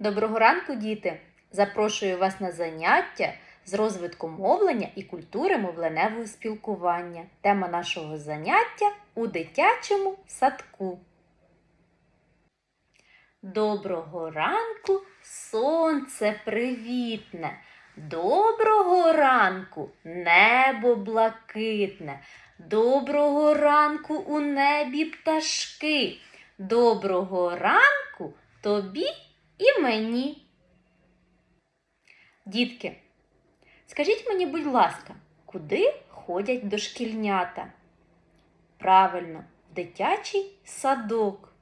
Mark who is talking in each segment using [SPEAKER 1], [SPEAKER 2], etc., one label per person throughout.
[SPEAKER 1] Доброго ранку, діти! Запрошую вас на заняття з розвитку мовлення і культури мовленевого спілкування. Тема нашого заняття у дитячому садку. Доброго ранку, сонце привітне. Доброго ранку, небо блакитне. Доброго ранку у небі пташки. Доброго ранку тобі і мені. Дітки, скажіть мені, будь ласка, куди ходять дошкільнята? Правильно, в дитячий садок.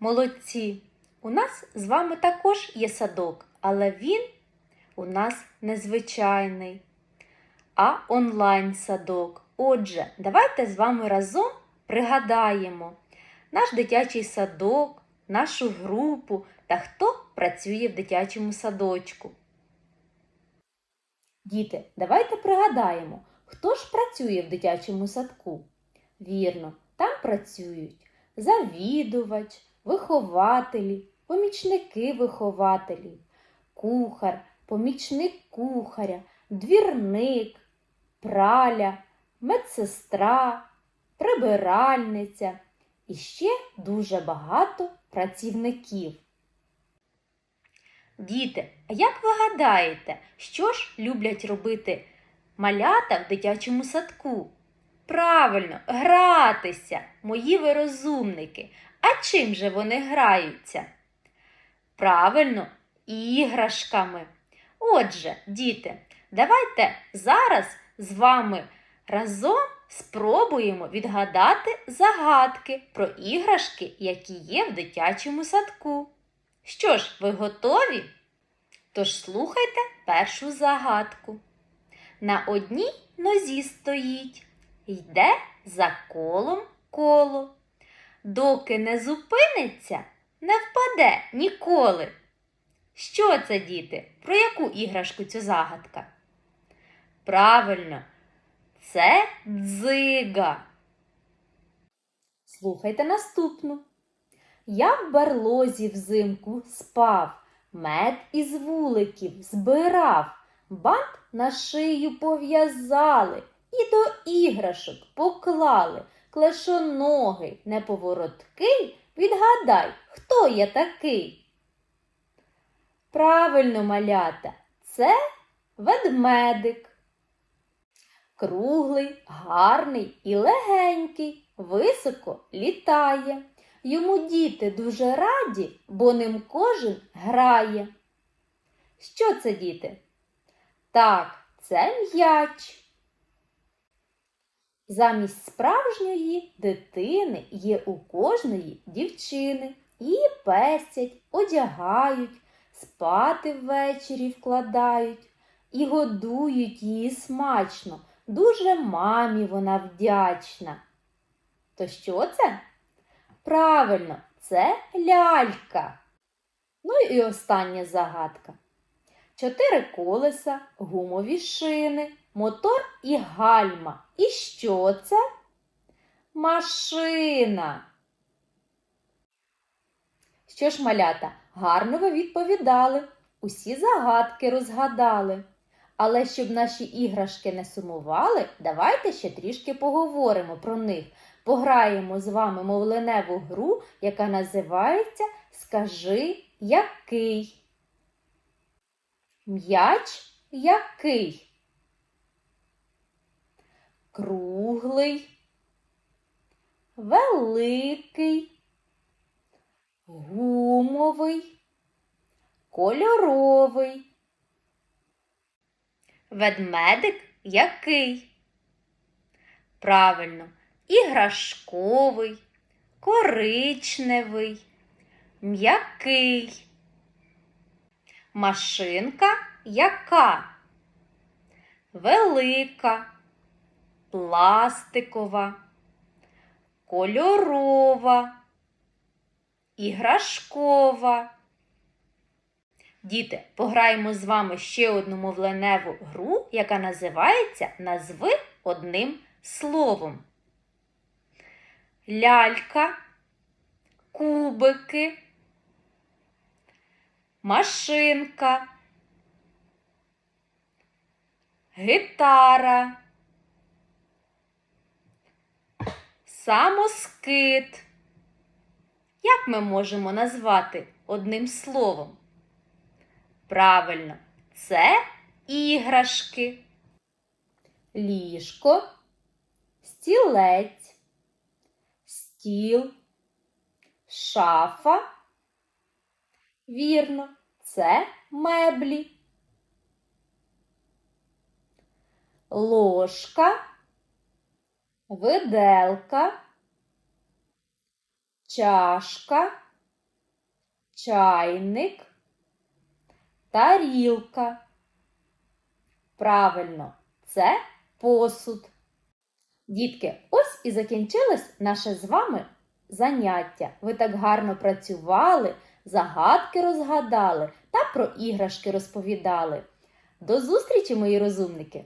[SPEAKER 1] Молодці! У нас з вами також є садок, але він у нас незвичайний, а онлайн-садок. Отже, давайте з вами разом пригадаємо наш дитячий садок, нашу групу та хто працює в дитячому садочку. Діти, давайте пригадаємо, хто ж працює в дитячому садку. Вірно, там працюють завідувач, вихователі, помічники вихователів, кухар, помічник кухаря, двірник, праля, медсестра, прибиральниця і ще дуже багато працівників. Діти, а як ви гадаєте, що ж люблять робити малята в дитячому садку? Правильно, гратися, мої ви розумники. А чим же вони граються? Правильно, іграшками. Отже, діти, давайте зараз з вами разом спробуємо відгадати загадки про іграшки, які є в дитячому садку. Що ж, ви готові? Тож слухайте першу загадку. На одній нозі стоїть, йде за колом коло. Доки не зупиниться, не впаде ніколи. Що це, діти? Про яку іграшку цю загадка? Правильно, це дзига. Слухайте наступну. Я в барлозі взимку спав, мед із вуликів збирав, бант на шию пов'язали і до іграшок поклали. Клешоногий, неповороткий, відгадай, хто я такий? Правильно, малята, це ведмедик. Круглий, гарний і легенький, високо літає. Йому діти дуже раді, бо ним кожен грає. Що це, діти? Так, це м'яч. Замість справжньої дитини є у кожної дівчини. Її пестять, одягають, спати ввечері вкладають і годують її смачно. Дуже мамі вона вдячна. То що це? Правильно, це лялька. Ну і остання загадка. Чотири колеса, гумові шини, мотор і гальма. І що це? Машина. Що ж, малята, гарно ви відповідали, усі загадки розгадали. Але щоб наші іграшки не сумували, давайте ще трішки поговоримо про них. Пограємо з вами мовленеву гру, яка називається Скажи який. М'яч який? Круглий, великий, гумовий, кольоровий. Ведмедик який? Правильно, іграшковий, коричневий, м'який. Машинка яка? Велика, пластикова, кольорова, іграшкова. Діти, пограємо з вами ще одну мовленеву гру, яка називається Назви одним словом. Лялька, кубики, машинка, гитара, самоскид. Як ми можемо назвати одним словом? Правильно, це іграшки, ліжко, стілець, стіл, шафа. Вірно, це меблі. Ложка, виделка, чашка, чайник, тарілка. Правильно, це посуд. Дітки, ось і закінчилось наше з вами заняття. Ви так гарно працювали, загадки розгадали та про іграшки розповідали. До зустрічі, мої розумники!